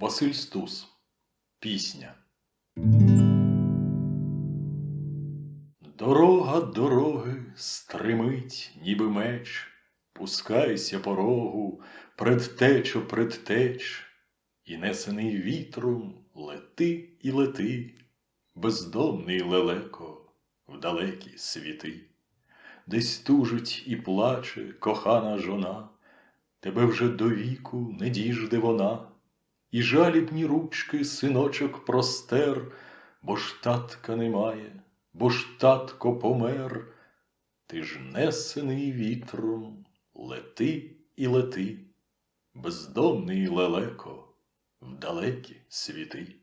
Василь Стус. Пісня. Дорога дороги стримить, ніби меч, Пускайся порогу, предтечо предтеч, І несений вітром лети і лети, Бездомний лелеко в далекі світи. Десь тужить і плаче кохана жона, Тебе вже до віку не діжде вона, І жалібні ручки синочок простер, Бо ж татка немає, бо ж татко помер. Ти ж несений вітром, лети і лети, бездомний лелеко в далекі світи.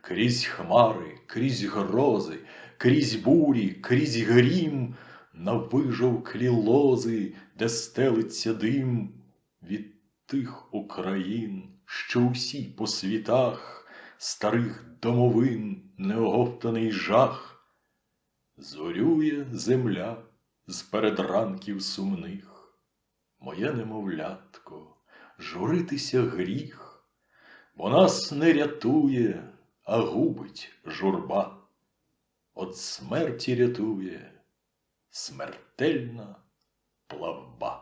Крізь хмари, крізь грози, крізь бурі, крізь грім, на вижовклі лози, де стелиться дим від тих Україн, що усі по світах старих домовин неоговтаний жах. Зорює земля з передранків сумних, моє немовлятко, журитися гріх, бо нас не рятує, а губить журба. От смерті рятує смертельна плавба.